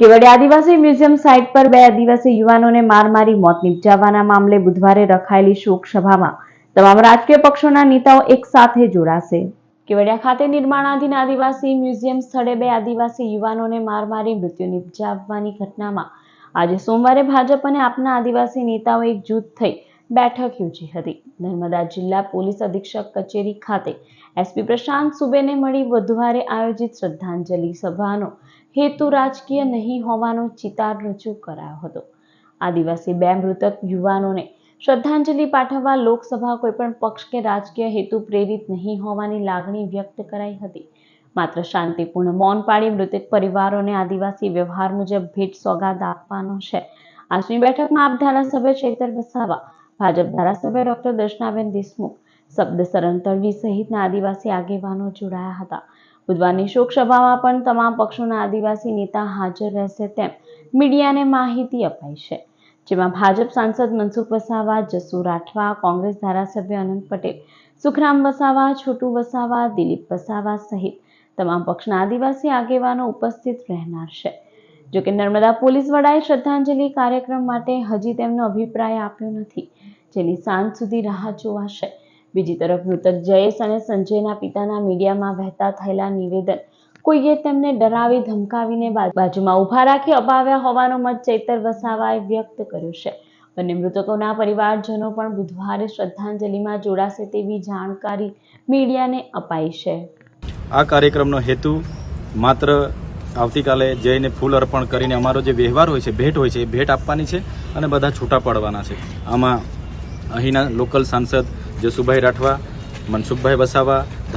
કેવડિયા આદિવાસી museum site પર બે આદિવાસી યુવાનોને માર મારી મોત નિપજાવવાના મામલે બુધવારે રખાયેલી શોક સભામાં તમામ રાજકીય પક્ષોના નેતાઓ એક સાથે જોડાશે. કેવડિયા ખાતે નિર્માણાધીન આદિવાસી મ્યુઝિયમ સ્થળે બે આદિવાસી યુવાનોને માર મારી મૃત્યુ નિપજાવવાની ઘટનામાં આજે સોમવારે ભાજપ અને આપના આદિવાસી નેતાઓ એક જૂથ થઈ બેઠક યોજી હતી. નર્મદા જિલ્લા પોલીસ અધિક્ષક કચેરી ખાતે એસપી પ્રશાંત સુબેને મળી બુધવારે આયોજિત શ્રદ્ધાંજલિ સભાનો હેતુ રાજકીય નહીં હોવાનો ચિતાર રજૂ કરાયો હતો. આદિવાસી બે મૃતક યુવાનોને શ્રદ્ધાંજલિ પાઠવવા લોકસભા કોઈપણ પક્ષ કે રાજકીય હેતુ પ્રેરિત નહીં હોવાની લાગણી વ્યક્ત કરાઈ હતી. માત્ર શાંતિપૂર્ણ મૌન પાળી મૃતક પરિવારોને આદિવાસી વ્યવહાર મુજબ ભેટ સોગાદ આપવાનો છે. આજની બેઠકમાં આપ ધારાસભ્ય ચેતર વસાવા ભાજપ ધારાસભ્ય ડોક્ટર દર્શનાબેન દેશમુખ શબ્દ તળવી સહિતના આદિવાસી આગેવાનો જોડાયા હતા. બુધવારની શોક સભામાં પણ તમામ પક્ષોના આદિવાસી નેતા હાજર રહેશે તેમ મીડિયાને માહિતી અપાઈ છે. જેમાં ભાજપ સાંસદ મનસુખ વસાવા જસુ રાઠવા, કોંગ્રેસ ધારાસભ્ય અનંત પટેલ, સુખરામ વસાવા, છોટુ વસાવા, દિલીપ વસાવા સહિત તમામ પક્ષના આદિવાસી આગેવાનો ઉપસ્થિત રહેનાર છે. જોકે નર્મદા પોલીસ વડાએ શ્રદ્ધાંજલિ કાર્યક્રમ માટે હજી તેમનો અભિપ્રાય આપ્યો નથી. જેની સાંજ સુધી રાહ જોવાશે. બીજી તરફ મૃતક જયેશ અને સંજયના પિતાના મીડિયામાં વહેતા થયેલા નિવેદન કોઈએ તેમને ડરાવી ધમકાવીને બાજુમાં ઊભા રાખી અપાવ્યા હોવાનો મત ચૈતર વસાવાએ વ્યક્ત કર્યો છે. બંને મૃતકોના પરિવારજનો પણ બુધવારે શ્રદ્ધાંજલિમાં જોડાશે તેવી જાણકારી મીડિયાને અપાઈ છે. આ કાર્યક્રમનો હેતુ માત્ર આવતીકાલે જઈને ફૂલ અર્પણ કરીને અમારો જે વ્યવહાર હોય છે, ભેટ હોય છે, એ ભેટ આપવાની છે અને બધા છૂટા પાડવાના છે. આમાં અહીંના લોકલ સાંસદ જસુભાઈ રાઠવા, મનસુખભાઈ વસાવા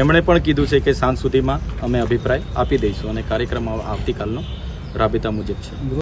એમણે પણ કીધું છે કે સાંજ સુધીમાં અમે અભિપ્રાય આપી દઈશું અને કાર્યક્રમ આવતીકાલનો રાબેતા મુજબ છે.